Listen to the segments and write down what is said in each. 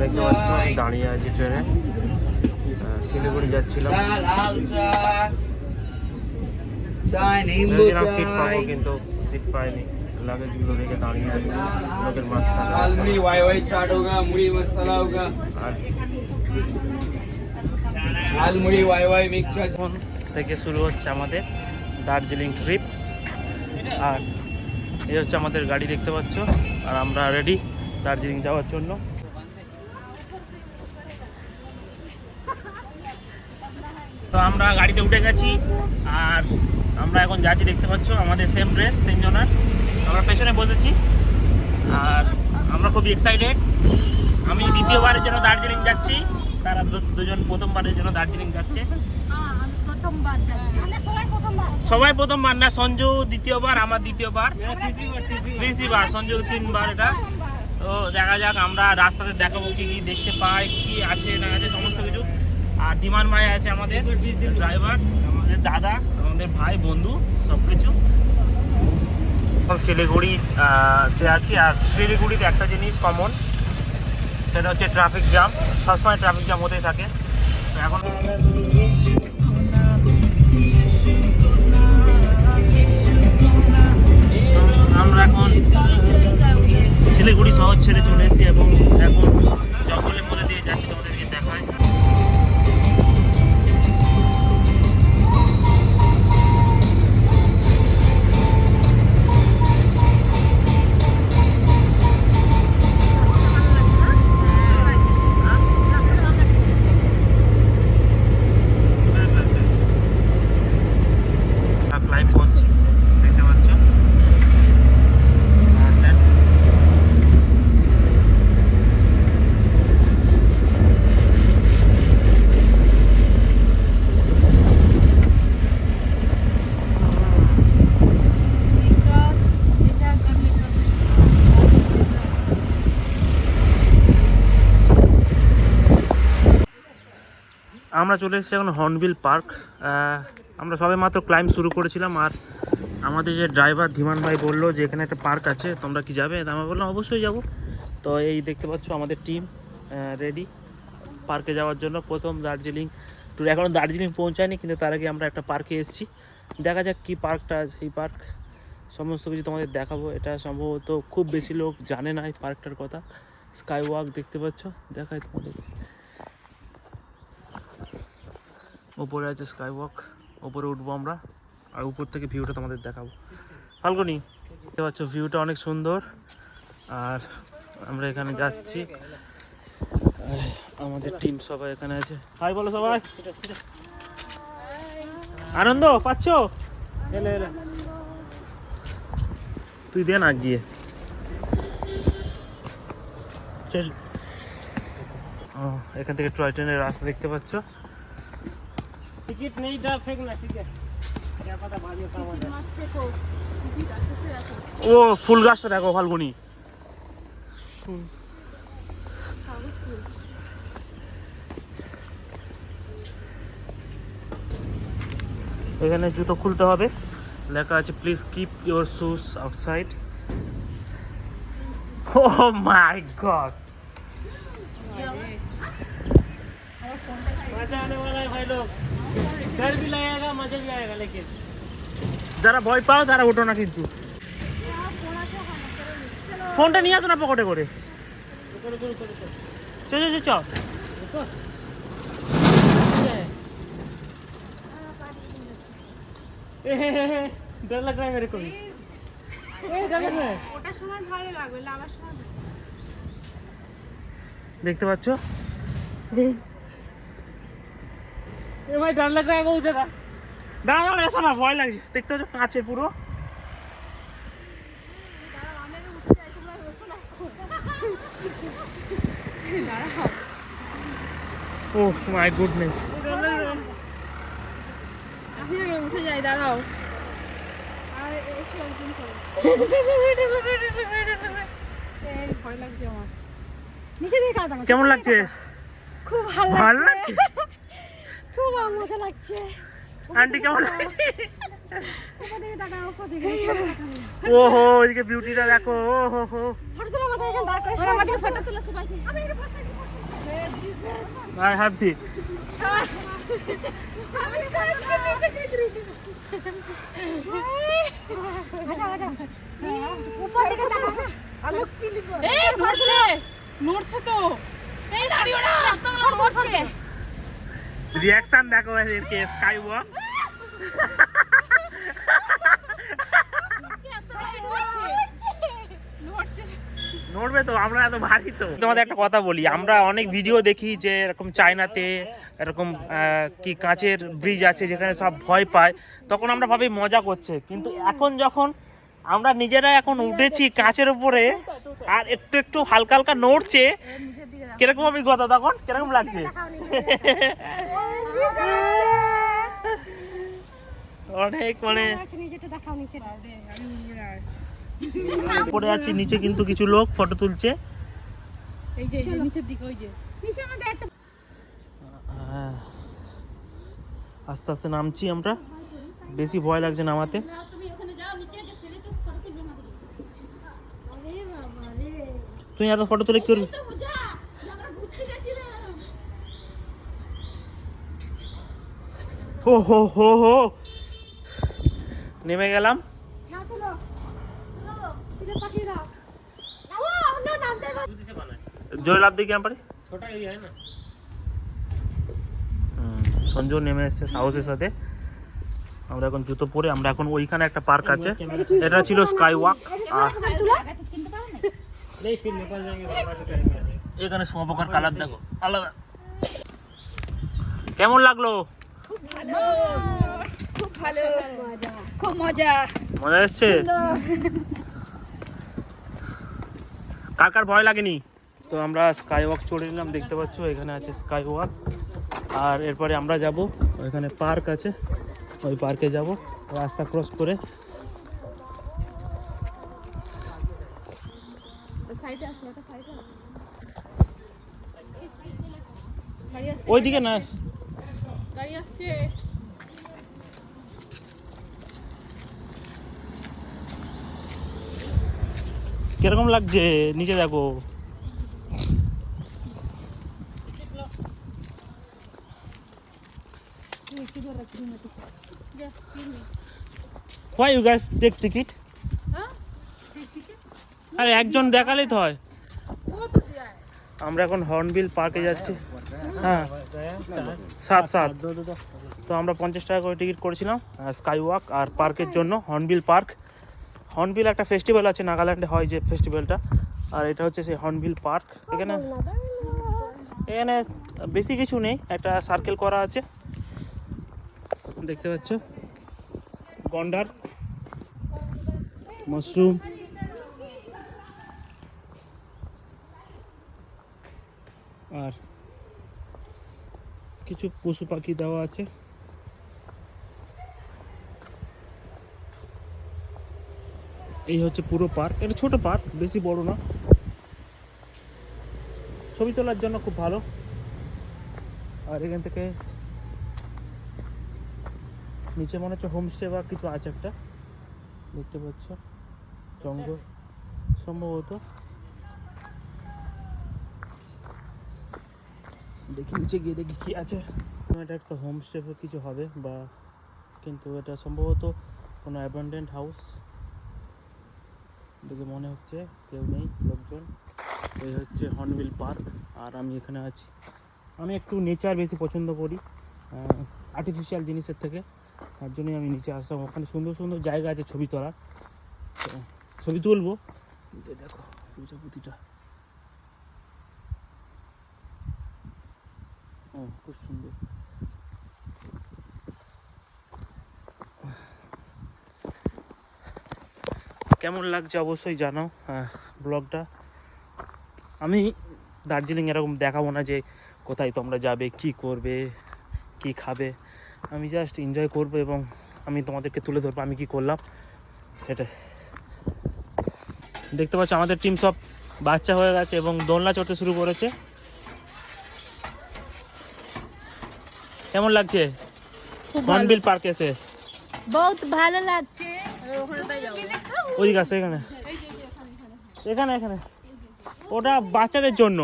দেখতে পাচ্ছ আমি দাঁড়িয়ে আছি ট্রেনে। শিলিগুড়ি যাচ্ছিলাম। সিট পাবো কিন্তু সিট পাইনি। লাগেজগুলো রেখে দাঁড়িয়ে আছি লোকের মাঝখানে। এখন থেকে শুরু হচ্ছে আমাদের দার্জিলিং ট্রিপ আর এই হচ্ছে আমাদের গাড়ি দেখতে পাচ্ছ? আর আমরা রেডি দার্জিলিং যাওয়ার জন্য। তো আমরা গাড়িতে উঠে গেছি, আর আমরা এখন যাচ্ছি, দেখতে পাচ্ছ, আমাদের সেম ড্রেস তিনজনের। আমরা পেছনে বসেছি, আর আমরা খুবই এক্সাইটেড আমি দ্বিতীয়বারের জন্য দার্জিলিং যাচ্ছি, তারা দুজন প্রথমবারের জন্য দার্জিলিং যাচ্ছে। সবাই প্রথমবার না, সঞ্জু দ্বিতীয়বার, আমার দ্বিতীয়বার। ত্রিশিবার সঞ্জু তিনবার এটা। তো দেখা যাক, আমরা রাস্তাতে দেখাবো কি কি দেখতে পাই, কি আছে, না আছে, সমস্ত আর ডিমান ভাই আছে আমাদের ড্রাইভার আমাদের দাদা, আমাদের ভাই, বন্ধু সব কিছু শিলিগুড়ি তে আছি। আর শিলিগুড়িতে একটা জিনিস কমন সেটা হচ্ছে ট্রাফিক জ্যাম সবসময় ট্রাফিক জ্যাম হতেই থাকে। এখন আমরা এখন শিলিগুড়ি শহর ছেড়ে চলে এসেছি এবং এখন জঙ্গলের মধ্যে দিয়ে যাচ্ছি তোমাদেরকে আমরা চলে এসেছি এখন হর্নবিল পার্ক। আমরা সবে মাত্র ক্লাইম্ব শুরু করেছিলাম আর আমাদের যে ড্রাইভার ধীমান ভাই বলল যে এখানে একটা পার্ক আছে, তোমরা কি যাবে? আমরা বললাম, অবশ্যই যাব। তো এই দেখতে পাচ্ছ আমাদের টিম রেডি পার্কে যাওয়ার জন্য। প্রথম দার্জিলিং ট্যুর এখনও দার্জিলিং পৌঁছায়নি, কিন্তু তার আগে আমরা একটা পার্কে এসেছি। দেখা যাক কী পার্কটা সেই পার্ক সমস্ত কিছু তোমাদের দেখাবো। এটা সম্ভবত খুব বেশি লোক জানে না এই পার্কটার কথা। স্কাই ওয়াক দেখতে পাচ্ছ? দেখাই তোমাদেরকে। ওপরে আছে স্কাই ওয়াক ওপরে উঠবো আমরা, আর উপর থেকে ভিউটা তোমাদের দেখাবো। ফাল্গুনি, দেখতে পাচ্ছ ভিউটা অনেক সুন্দর, আর আমরা এখানে যাচ্ছি। আমাদের টিম সবাই এখানে আছে। হাই বলো সবাই। আনন্দ, পাচ্ছ? তুই দে না গিয়ে। এখান থেকে টয় ট্রেনের রাস্তা দেখতে পাচ্ছ। टिकट नहीं था फेंकना ठीक है क्या पता बाद में काम आ जाए ও ফুল গাছটা দেখো ফাল্গুনি শুন এখানে জুতো খুলতে হবে লেখা আছে please keep your shoes outside oh my God मजा आने वाला है भाई लोग डर भी लगेगा मजा भी आएगा लेकिन যারা ভয় পাও তারা ওঠো না কিন্তু ফোনটা নিয়ে আসো না পকেটে করে रुको रुको रुको रुको চ চ চ চ रुको ए, ए, ए, ए, डर लग रहा है मेरे को भी ए, डर लग रहा है ওটার সময় ভালো লাগবে লাভার সময় দেখতে পাচ্ছ এবার ডান লাগবে বউ বলতে দাঁড়া। দাঁড়া এসো না ভয় লাগছে। দেখতে হচ্ছে কাছে পুরো। ও মাই গুডনেস উঠে যাই দাঁড়াও। ভয় লাগছে আমার। কেমন লাগছে? খুব ভালো লাগছে? খুব মজা লাগছে। আন্টি কেমন লাগছে ওহো ওইদিকে বিউটিটা দেখো ও হো ফটো তোলা মাথায় এখানে দাঁড় করে সবাই। ফটো তোলা সবাইকে। আমি একটু পাশে আয় হাত নড়ছে। নড়ছে তো। এই না। রিয়াকশন দেখো এদেরকে স্কাই ওয়াক নড়বে তো, আমরা এত ভারী তোমাদের একটা কথা বলি, আমরা অনেক ভিডিও দেখি যে এরকম চায়নাতে, এরকম কি কাঁচের ব্রিজ আছে যেখানে সব ভয় পায়, তখন আমরা ভাবি মজা করছে। কিন্তু এখন যখন আমরা নিজেরা এখন উঠেছি কাঁচের উপরে, আর একটু একটু হালকা হালকা নড়ছে কীরকম অভিজ্ঞতা তখন? কীরকম লাগছে? অনেক মানে পড়ে আছি, নিচে কিন্তু কিছু লোক ফটো তুলছে। আস্তে আস্তে নামছি আমরা। বেশি ভয় লাগছে নামাতে তুই এত ফটো তুলে কি হো হো হো হো। নেমে গেলাম। জয়লাভ সঞ্জয় নেমে এসছে সাহসের সাথে। আমরা এখন জুতো পরে আমরা এখন ওইখানে একটা পার্ক আছে। এটা ছিল স্কাই ওয়াক এখানে সোমাপোকার কালার দেখো আলাদা। কেমন লাগল? খুব ভালো। খুব মজা। মজা এসছে? কার কার ভয় লাগেনি? তো আমরা স্কাই ওয়াক চলে নিলাম দেখতে পাচ্ছ? এখানে আছে স্কাই ওয়াক আর এরপরে আমরা যাব ওইখানে পার্ক আছে। ওই পার্কে যাব রাস্তা ক্রস করে। ওইদিকে না গাড়ি আসছে। কীরকম লাগছে? নিচে দেখো। টেক টিকিট হ্যাঁ ঠিক ঠিক আরে একজন দেখালেই তো হয়। আমরা এখন হর্নবিল পার্কে যাচ্ছি। হ্যাঁ। সাত সাত। তো আমরা পঞ্চাশ টাকা করে টিকিট করেছিলাম স্কাই ওয়াক আর পার্কের জন্য হর্নবিল পার্ক হর্নবিল একটা ফেস্টিভ্যাল আছে নাগাল্যান্ডে হয় যে ফেস্টিভ্যালটা আর এটা হচ্ছে সেই হর্নবিল পার্ক এখানে এখানে বেশি কিছু নেই, একটা সার্কেল করা আছে। দেখতে পাচ্ছ? গন্ডার মাশরুম আর কিছু পশু পাখি দেওয়া আছে। এই হচ্ছে পুরো পার্ক। এটা ছোট পার্ক, বেশি বড় না। ছবি তোলার জন্য খুব ভালো। আর এখান থেকে নিচে মনে হচ্ছে হোমস্টে বা কিছু আছে একটা। দেখতে পাচ্ছ? জঙ্গল। সম্ভবত দেখি, নিচে গিয়ে দেখি কি আছে। এটা একটা হোমস্টে কিছু হবে বা কিন্তু এটা সম্ভবত কোনো অ্যাবান্ডেন্ট হাউস দেখে মনে হচ্ছে কেউ নেই, লোকজন। এই হচ্ছে হর্নবিল পার্ক আর আমি এখানে আছি। আমি একটু নেচার বেশি পছন্দ করি আর্টিফিশিয়াল জিনিসের থেকে। তার জন্যই আমি নিচে আসলাম। ওখানে সুন্দর সুন্দর জায়গা আছে ছবি তোলার। ছবি তুলবো। দেখো, প্রজাপতিটা। খুব সুন্দর। কেমন লাগছে অবশ্যই জানাও ব্লগটা। আমি দার্জিলিং এরকম দেখাবো না যে কোথায় তোমরা যাবে, কি করবে, কি খাবে। আমি জাস্ট এনজয় করব এবং আমি তোমাদেরকে তুলে ধরবো আমি কি করলাম সেটা দেখতে পাচ্ছ আমাদের টিম সব বাচ্চা হয়ে গেছে এবং দোলনা চড়তে শুরু করেছে। কেমন লাগছে? হর্নবিল পার্ক এসে। বহুত ভালো লাগছে। ওইদিকে যে এখানে। এখানে এখানে। এখানে ওটা বাচ্চাদের জন্য।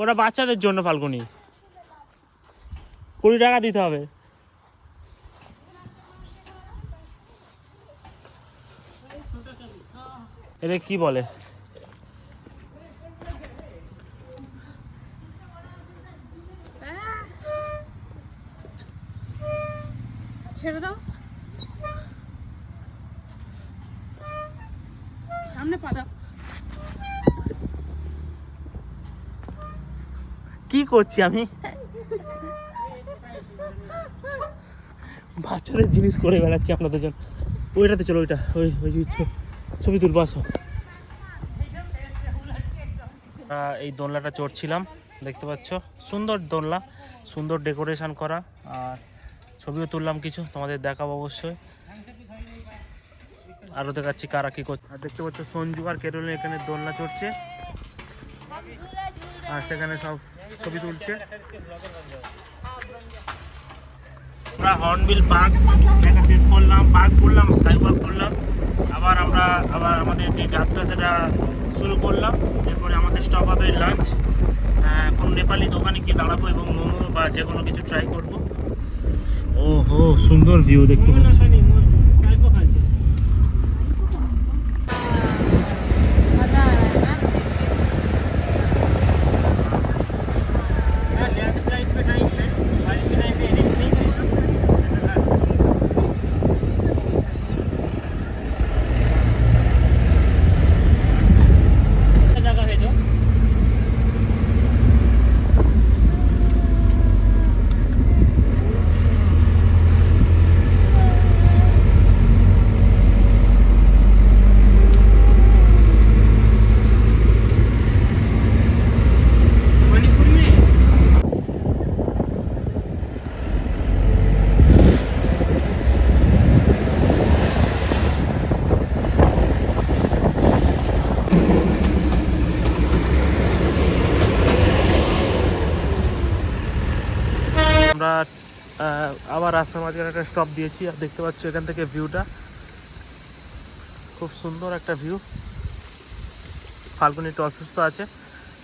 ওটা বাচ্চাদের জন্য ফাল্গুনি। কুড়ি টাকা দিতে হবে। এটা কি বলে? করছি আমি। বাচ্চাদের জিনিস করে বেড়াচ্ছি আপনাদের জন্য। ওইটাতে চলো, ওইটা, ওই ওই ছবি তুলবো, আসো। এই দোলনাটা চড়ছিলাম, দেখতে পাচ্ছ? সুন্দর দোলনা, সুন্দর ডেকোরেশন করা। আর ছবিও তুললাম কিছু, তোমাদের দেখাবো অবশ্যই। আরও দেখাচ্ছি কারা কী করছে। আর দেখতে পাচ্ছ সঞ্জু আর কেরলিন এখানে দোলনা চড়ছে। আর সেখানে সব ছবি আমরা হর্নবিল পার্ক দেখা শেষ করলাম, পার্ক করলাম স্কাই ওয়াক করলাম। আবার আমরা, আবার আমাদের যে যাত্রা, সেটা শুরু করলাম। এরপরে আমাদের স্টপ হবে লাঞ্চ কোন নেপালি দোকানে গিয়ে দাঁড়াবো এবং মোমো বা যে কোনো কিছু ট্রাই করব। ও হো সুন্দর ভিউ দেখতে পাচ্ছি। মাঝখানে একটা স্টপ দিয়েছি, আর দেখতে পাচ্ছ এখান থেকে ভিউটা খুব সুন্দর একটা ভিউ ফাল্গুনি একটু অসুস্থ আছে,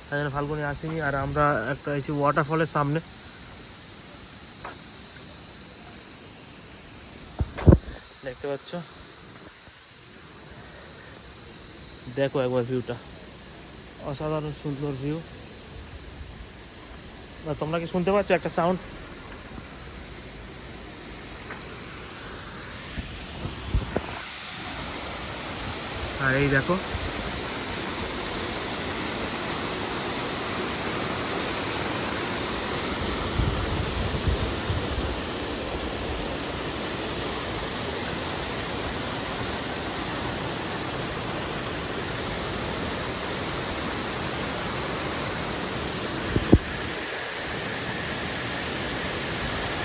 তাই জন্য ফাল্গুনি আসেনি, আর আমরা একটা এসি ওয়াটারফলের সামনে। দেখতে পাচ্ছ? দেখো একবার ভিউটা অসাধারণ সুন্দর ভিউ তোমরা কি শুনতে পাচ্ছ একটা সাউন্ড আর এই দেখো।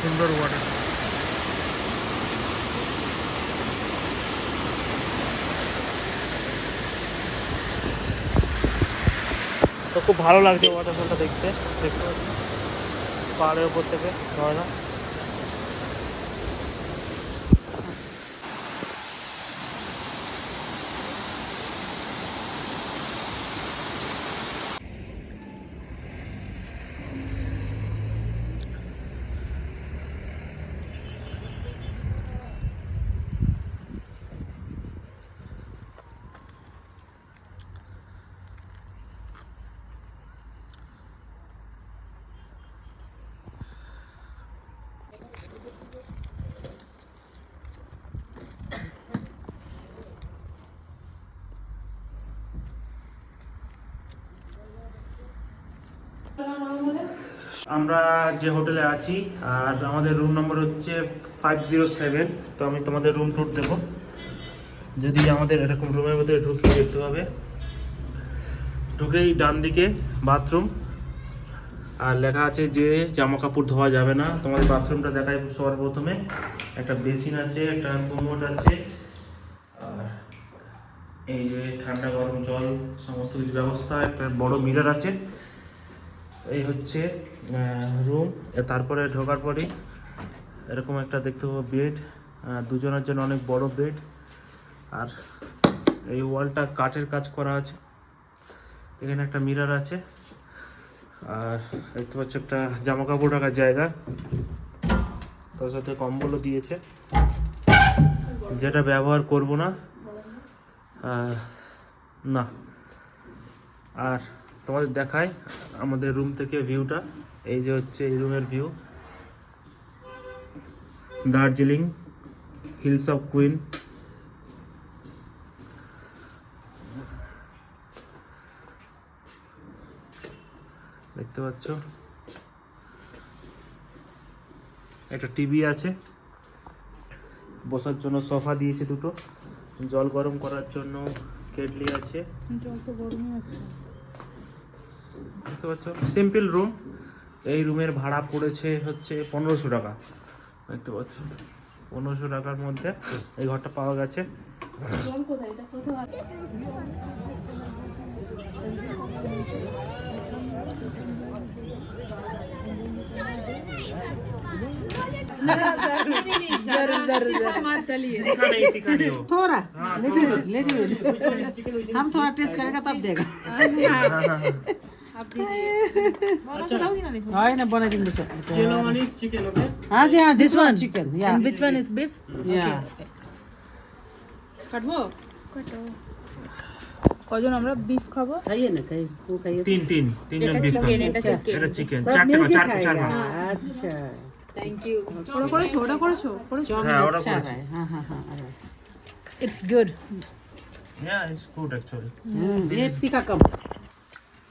সুন্দর ওয়াটার তো খুব ভালো লাগছে ওয়াটারফলটা দেখতে। দেখতে পাহাড়ের উপর থেকে ঝর্ণা আমরা যে হোটেলে আছি, আর আমাদের রুম নম্বর হচ্ছে ফাইভ জিরো সেভেন তো আমি তোমাদের রুম ট্যুর দেবো। যদি আমাদের এরকম রুমের মধ্যে ঢুকে দেখতে হবে। ঢুকেই ডান দিকে বাথরুম আর লেখা আছে যে জামা কাপড় ধোয়া যাবে না। তোমাদের বাথরুমটা দেখাই সবার প্রথমে একটা বেসিন আছে, একটা কোমোট আছে। আর এই যে ঠান্ডা গরম জল, সমস্ত কিছু ব্যবস্থা। একটা বড় মিরর আছে। এই হচ্ছে রুম তারপরে ঢোকার পরেই এরকম একটা দেখতে পাবো বেড দুজনের জন্য অনেক বড় বেড আর এই ওয়ালটা কাঠের কাজ করা আছে। এখানে একটা মিরার আছে। আর দেখতে পাচ্ছ একটা জামা কাপড় রাখার জায়গা। তার সাথে কম্বলও দিয়েছে। যেটা ব্যবহার করব না। না। আর তোমাদের দেখায় আমাদের রুম থেকে ভিউটা। এই যে হচ্ছে এই রুমের view. Darjeeling, hills of queen. দেখতে পাচ্ছ? একটা টিভি আছে। বসার জন্য সোফা দিয়েছে দুটো। জল গরম করার জন্য কেটলি আছে। জল তো গরমই আছে দেখতে পাচ্ছ সিম্পল রুম এই রুমের ভাড়া পড়েছে হচ্ছে পনেরোশো টাকা দেখতে পাচ্ছ পনেরোশো টাকার মধ্যে এই ঘরটা পাওয়া গেছে জল কোথায় এটা কোথায় এখানে এখানে ও। थोड़ा हाँ, लिटिल थोड़ा। बिट लिटिल बिट हम थोड़ा टेस्ट करेगा तब देगा आप दीजिए अच्छा है ना बना दिन बच्चा yellow one is chicken okay हाँ जी हाँ दिस वन चिकन या And which one is beef? या কাটবো কাটো কজন আমরা বিফ খাবো खाइए ना खाइए वो खाइए তিন তিন তিনজন বিফ চিকেন এটা চিকেন এটা চিকেন सब চারটে मिलके চার চার खाएगा ভাগ। अच्छा Thank you. ওটা করেছো ওটা করেছো করেছো चाउमीन हाँ, और अच्छा कुछ। है हाँ हाँ हाँ अरे It's good. Yeah, it's good actually. हम्म, ये तीखा कम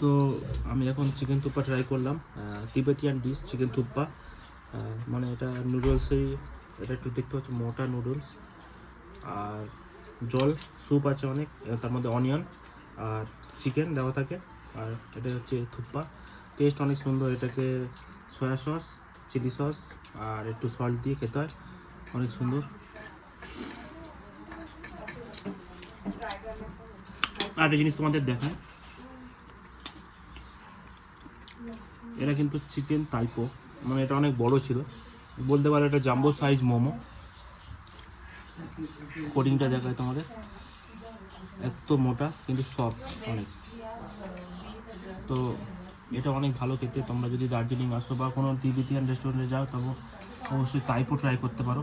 তো আমি এখন চিকেন থুপ্পা ট্রাই করলাম তিবেতিয়ান ডিশ চিকেন থুপ্পা। মানে এটা নুডলসেই এটা একটু দেখতে পাচ্ছি, মোটা নুডলস আর জল স্যুপ আছে অনেক তার মধ্যে অনিয়ন আর চিকেন দেওয়া থাকে। আর এটা হচ্ছে থুপ্পা। টেস্ট অনেক সুন্দর, এটাকে সয়া সস চিলি সস আর একটু সল্ট দিয়ে খেতে হয়। অনেক সুন্দর। আর একটা জিনিস তোমাদের দেখায় এটা কিন্তু চিকেন টাইপো মানে এটা অনেক বড় ছিল। বলতে পারো এটা জাম্বো সাইজ মোমো। কোডিংটা দেখায় তোমাদের। এত মোটা, কিন্তু সফট অনেক। তো এটা অনেক ভালো খেতে। তোমরা যদি দার্জিলিং আসো বা কোনো তিবিতিয়ান রেস্টুরেন্টে যাও, তবে অবশ্যই টাইপো ট্রাই করতে পারো।